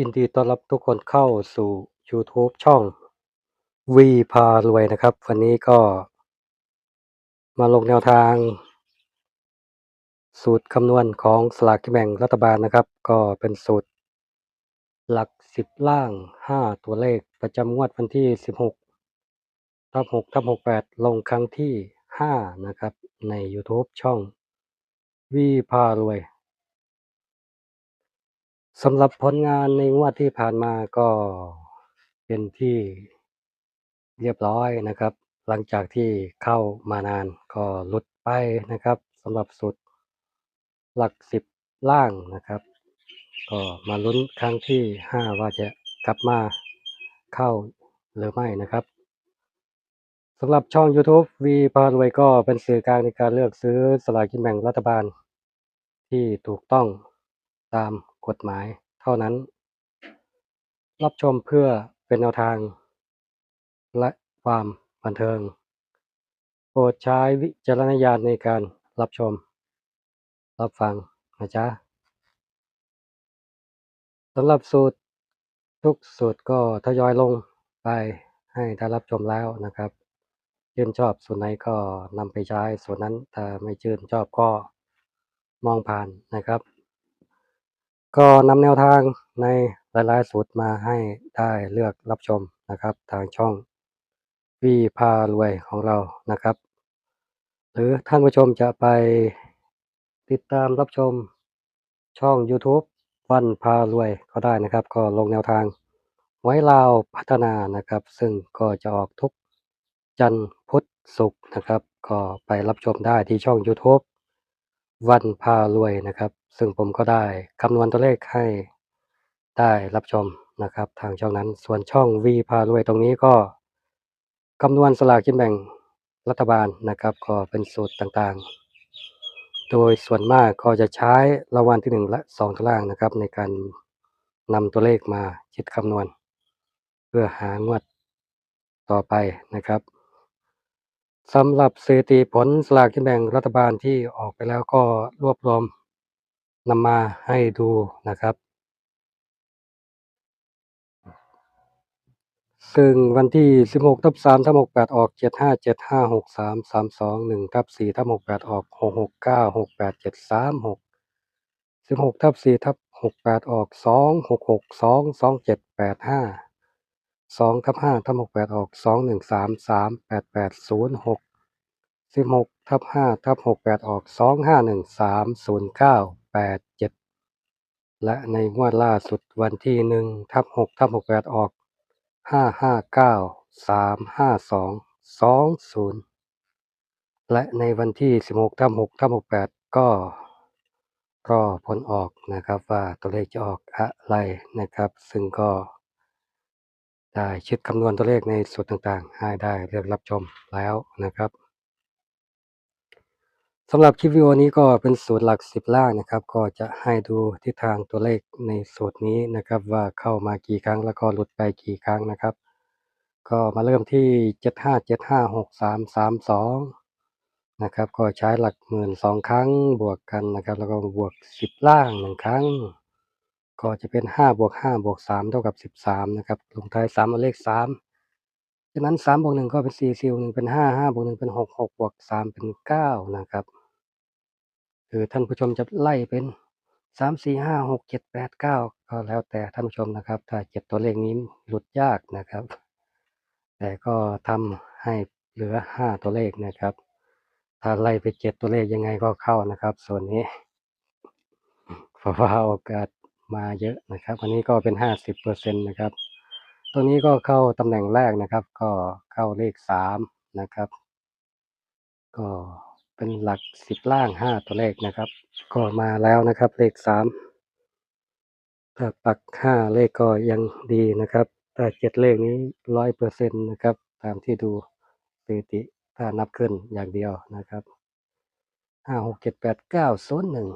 ยินดีต้อนรับทุกคนเข้าสู่ YouTube ช่องวีพารวยนะครับ วันนี้ก็ มาลงแนวทาง สูตรคำนวณของสลากกินแบ่งรัฐบาลนะครับ ก็เป็นสูตร หลักสิบล่าง 5 ตัวเลขประจำงวดวันที่ 16ทับ6ทับ68 ลงครั้งที่ 5 นะครับ ใน YouTube ช่องวีพารวย สำหรับผลงานในงวดที่ผ่านมาก็เป็นที่เรียบร้อยนะครับ หลังจากที่เข้ามานานก็หลุดไปนะครับสำหรับสุดหลักสิบล่างนะครับ ก็มาลุ้นครั้งที่ห้าว่าจะกลับมาเข้าหรือไม่นะครับสำหรับช่อง YouTube วีพารวยก็เป็นสื่อกลางในการเลือกซื้อสลากกินแบ่งรัฐบาลที่ถูกต้อง ตามกฎหมายเท่านั้น รับชมเพื่อเป็นแนวทาง และความบันเทิง โปรดใช้วิจารณญาณในการรับชม รับฟังนะจ๊ะสำหรับสูตรทุกสูตรก็ทยอยลงไปให้ได้รับชมแล้วนะครับชื่นชอบส่วนไหนก็นำไปใช้ส่วนนั้นถ้าไม่ชื่นชอบก็มองผ่านนะครับ ก็นำแนวทางในหลายๆสูตรมาให้ได้เลือกรับชมนะครับ ทางช่องวีพารวยของเรานะครับ หรือท่านผู้ชมจะไปติดตามรับชมช่อง YouTube วันพารวยก็ได้นะครับ ก็ลงแนวทางไว้ลาวพัฒนานะครับ ซึ่งก็จะออกทุกจันทร์พุธศุกร์นะครับ ก็ไปรับชมได้ที่ช่อง YouTube วันพารวยนะครับ ซึ่งผมก็ได้คำนวณตัวเลขให้ได้รับชมนะครับ ทางช่องนั้นส่วนช่องวีพารวยตรงนี้ก็คำนวณสลากกินแบ่งรัฐบาลนะครับ ก็เป็นสูตรต่างๆ โดยส่วนมากก็จะใช้รางวัลที่หนึ่งและสองตัวล่างนะครับ ในการนำตัวเลขมาคิดคำนวณ เพื่อหางวดต่อไปนะครับ สำหรับสถิติผลสลากกินแบ่งรัฐบาลที่ออกไปแล้วก็รวบรวมนำมาให้ดูนะครับ ซึ่งวันที่ 16ทับ3ทับ68 ออก 75 75 63 32 1ทับ4ทับ68 ออก 669 68 736 16ทับ4ทับ68 ออก 2 66 2 27 85 สองทับห้าทับหกแปดออกสองหนึ่งสามสามแปดแปดศูนย์หกสิบหกทับห้าทับหกแปดออกสองห้าหนึ่งสามศูนย์เก้าแปดเจ็ดและในงวดล่าสุดวันที่หนึ่งทับหกทับหกแปดออกห้าห้าเก้าสามห้าสองสองศูนย์และในวันที่สิบหกทับหกทับหกแปดก็ก็ผลออกนะครับว่าตัวเลขจะออกอะไรนะครับ ซึ่งก็ ได้ชิดคำนวณตัวเลขในสูตรต่างๆ ให้ได้เลือกรับชมแล้วนะครับสำหรับคลิปวิดีโอนี้ก็เป็นสูตรหลักสิบล่างนะครับ ก็จะให้ดูทิศทางตัวเลขในสูตรนี้นะครับ ว่าเข้ามากี่ครั้งแล้วก็หลุดไปกี่ครั้งนะครับ ก็มาเริ่มที่เจ็ดห้าเจ็ดห้าหกสามสามสองนะครับ ก็ใช้หลักหมื่นสองครั้งบวกกันนะครับ แล้วก็บวกสิบล่างหนึ่งครั้ง ก็จะเป็นห้าบวกห้าบวกสามเท่ากับสิบสามนะครับ ลงท้ายสามเอาเลขสามฉะนั้นสามบวกหนึ่งก็เป็นสี่สี่บวกหนึ่งเป็นห้าห้าบวกหนึ่งเป็นหกหกบวกสามเป็นเก้านะครับคือท่านผู้ชมจะไล่เป็นสามสี่ห้าหกเจ็ดแปดเก้าก็แล้วแต่ท่านผู้ชมนะครับ ถ้าเจ็ดตัวเลขนี้หลุดยากนะครับ แต่ก็ทำให้เหลือห้าตัวเลขนะครับ ถ้าไล่ไปเจ็ดตัวเลขยังไงก็เข้านะครับ ส่วนนี้เพราะว่าโอกาส มาเยอะนะครับ อันนี้ก็เป็นห้าสิบเปอร์เซ็นตนะครับตัวนี้ก็เข้าตำแหน่งแรกนะครับ ก็เข้าเลขสามนะครับ ก็เป็นหลักสิบล่างห้าตัวเลขนะครับ ก็มาแล้วนะครับ เลขสามถ้าปักห้าเลขก็ยังดีนะครับแต่เจ็ดเลขนี้ร้อยเปอร์เซ็นต์นะครับ ตามที่ดูสถิติถ้านับขึ้นอย่างเดียวนะครับห้าหกเจ็ดแปดเก้าศูนย์หนึ่ง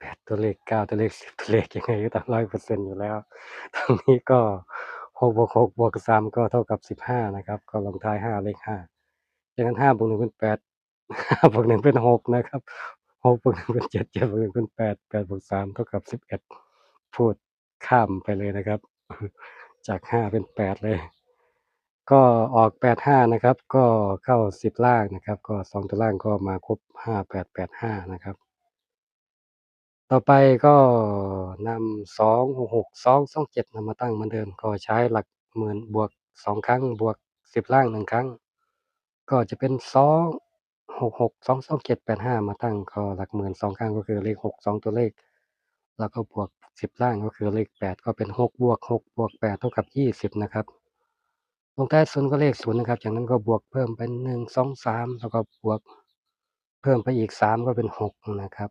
แปดตัวเลขเก้าตัวเลขสิบตัวเลขยังไงก็ต้องร้อยเปอร์เซ็นต์อยู่แล้วตรงนี้ก็หกบวกหกบวกสามก็เท่ากับสิบห้านะครับ ก็ลงท้ายห้าเลขห้าดังนั้นห้าบวกหนึ่งเป็นแปดห้าบวกหนึ่งเป็นหกนะครับหกบวกหนึ่งเป็นเจ็ดเจ็ดบวกหนึ่งเป็นแปดแปดบวกสามเท่ากับสิบเอ็ดพูดข้ามไปเลยนะครับ จากห้าเป็นแปดเลย ก็ออกแปดห้านะครับ ก็เข้าสิบล่างนะครับ ก็สองตัวล่างก็มาครบห้าแปดแปดห้านะครับ ต่อไปก็นำสองหกหกสองสองเจ็ดนำมาตั้งเหมือนเดิม ก็ใช้หลักหมื่นบวกสองครั้งบวกสิบล่างหนึ่งครั้ง ก็จะเป็นสองหกหกสองสองเจ็ดแปดห้ามาตั้งก็หลักหมื่นสองครั้งก็คือเลขหกสองตัวเลข แล้วก็บวกสิบล่างก็คือเลขแปดก็เป็นหกบวกหกบวกแปดเท่ากับยี่สิบนะครับลงท้ศูนย์ก็เลขศูนย์นะครับ จากนั้นก็บวกเพิ่มเป็นหนึ่งสองสามแล้วก็บวกเพิ่มไปอีกสามก็เป็นหกนะครับ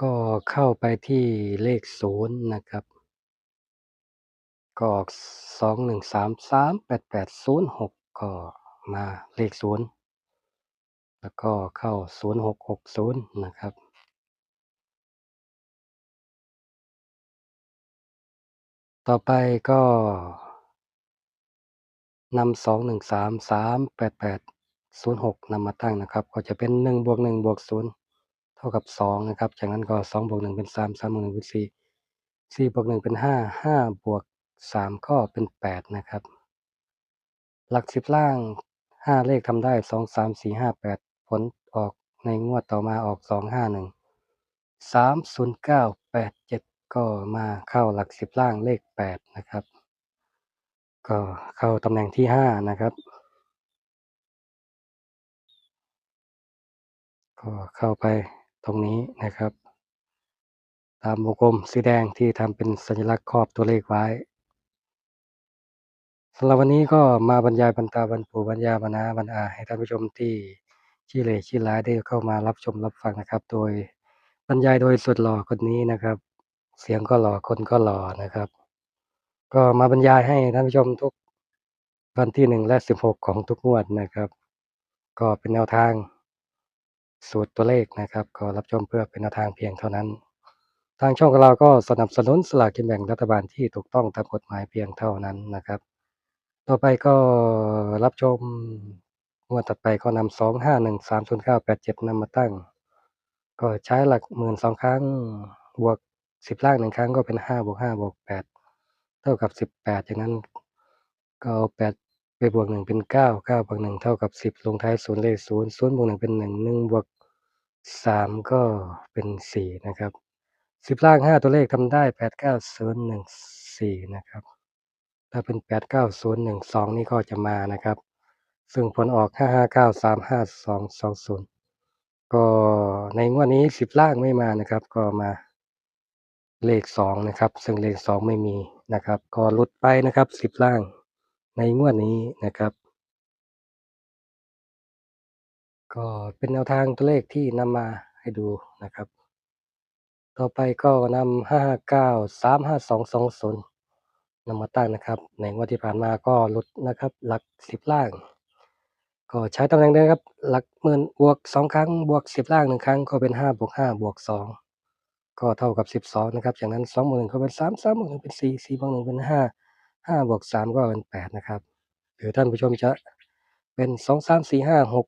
ก็เข้าไปที่เลขศูนย์นะครับ ก็ออกสองหนึ่งสามสามแปดแปดศูนย์หกก็มาเลขศูนย์แล้วก็เข้าศูนย์หกหกศูนย์นะครับ ต่อไปก็นำสองหนึ่งสามสามแปดแปดศูนย์หกนำมาตั้งนะครับ ก็จะเป็นหนึ่งบวกหนึ่งบวกศูนย์ ท่ากับสองนะครับ จากนั้นก็สองบวกหนึ่งเป็นสามสามบวกหนึ่งเป็นสี่สี่บวกหนึ่งเป็นห้าห้าบวกสามก็เป็นแปดนะครับ หลักสิบล่างห้าเลขทำได้สองสามสี่ห้าแปดผลออกในงวดต่อมาออกสองห้าหนึ่งสามศูนย์เก้าแปดเจ็ดก็มาเข้าหลักสิบล่างเลขแปดนะครับ ก็เข้าตำแหน่งที่ห้านะครับก็เข้าไป ตรงนี้นะครับ ตามวงกลมสีแดงที่ทำเป็นสัญลักษณ์ครอบตัวเลขไว้สำหรับวันนี้ก็มาบรรยายบรรตาบรรปูบรรยาบรรณาบรรอาให้ท่านผู้ชมที่ชี้เหล่ชี้ร้ายได้เข้ามารับชมรับฟังนะครับ โดยบรรยายโดยสุดหล่อคนนี้นะครับ เสียงก็หล่อคนก็หล่อนะครับ ก็มาบรรยายให้ท่านผู้ชมทุกวันที่หนึ่งและสิบหกของทุกงวดนะครับ ก็เป็นแนวทาง สูตรตัวเลขนะครับก็รับชมเพื่อเป็นแนวทางเพียงเท่านั้น ทางช่องของเราก็สนับสนุนสลากกินแบ่งรัฐบาลที่ถูกต้องตามกฎหมายเพียงเท่านั้นนะครับ ต่อไปก็รับชมงวดถัดไปก็นำสองห้าหนึ่งสามศูนย์เก้าแปดเจ็ดนำมาตั้ง ก็ใช้หลักหมื่นสองครั้งบวกสิบล่างหนึ่งครั้งก็เป็นห้าบวกห้าบวกแปดเท่ากับสิบแปดจากนั้นก็เอาแปดไปบวกหนึ่งเป็นเก้าเก้าบวกหนึ่งเท่ากับสิบลงท้ายศูนย์เลขศูนย์ศูนย์บวกหนึ่งเป็นหนึ่งหนึ่งบวก สามก็เป็นสี่นะครับสิบล่างห้าตัวเลขทำได้แปดเก้าศูนย์หนึ่งสี่นะครับ ถ้าเป็นแปดเก้าศูนย์หนึ่งสองนี่ก็จะมานะครับ ซึ่งผลออกห้าห้าเก้าสามห้าสองสองศูนย์ก็ในงวดนี้สิบล่างไม่มานะครับ ก็มาเลขสองนะครับ ซึ่งเลขสองไม่มีนะครับ ก็ลุดไปนะครับสิบล่างในงวดนี้นะครับ ก็เป็นแนวทางตัวเลขที่นำมาให้ดูนะครับ ต่อไปก็นำห้าเก้าสามห้าสองสองศูนย์นำมาตั้งนะครับ ในงวดที่ผ่านมาก็ลดนะครับ หลักสิบล่าง ก็ใช้ตำแหน่งเดิมครับ หลักหมื่นบวกสองครั้งบวกสิบล่างหนึ่งครั้งก็เป็นห้าบวกห้าบวกสองก็เท่ากับสิบสองนะครับจากนั้นสองบวกหนึ่งก็เป็นสามสามบวกหนึ่งเป็นสี่สี่บวกหนึ่งเป็นห้าห้าบวกสามก็เป็นแปดนะครับ หรือท่านผู้ชมจะเป็นสองสามสี่ห้าหก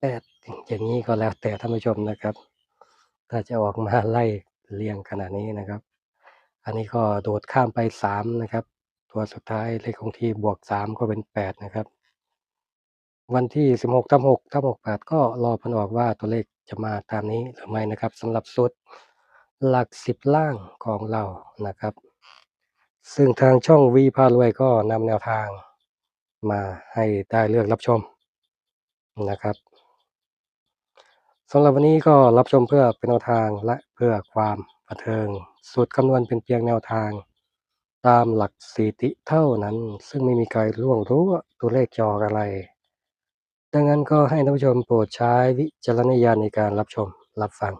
แปดอย่างนี้ก็แล้วแต่ท่านผู้ชมนะครับ ถ้าจะออกมาไล่เรียงขนาดนี้นะครับ อันนี้ก็โดดข้ามไปสามนะครับ ตัวสุดท้ายเลขคงที่บวกสามก็เป็นแปดนะครับ วันที่สิบหกทับหกทับหกแปดก็รอผลออกว่าตัวเลขจะมาตามนี้หรือไม่นะครับสำหรับสุดหลักสิบล่างของเรานะครับ ซึ่งทางช่องวีพารวยก็นำแนวทางมาให้ได้เลือกรับชมนะครับ สำหรับวันนี้ก็รับชมเพื่อเป็นแนวทางและเพื่อความบันเทิง สูตรคำนวณเป็นเพียงแนวทาง ตามหลักสถิติเท่านั้น ซึ่งไม่มีใครล่วงรู้ตัวเลขจะออกอะไร ดังนั้นก็ให้ท่านผู้ชมโปรดใช้วิจารณญาณในการรับชมรับฟัง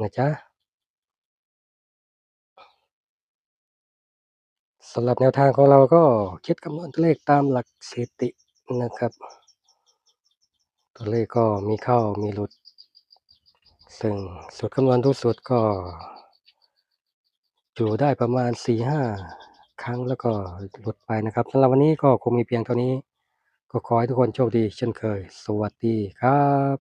นะจ๊ะสำหรับแนวทางของเราก็คิดคำนวณตัวเลขตามหลักสถิตินะครับ ตัวเลขก็มีเข้ามีหลุด ซึ่งสูตรคำนวณทุกสูตรก็ อยู่ได้ประมาณสี่ห้าครั้งแล้วก็หลุดไปนะครับสำหรับวันนี้ก็คงมีเพียงเท่านี้ ก็ขอให้ทุกคนโชคดีเช่นเคย สวัสดีครับ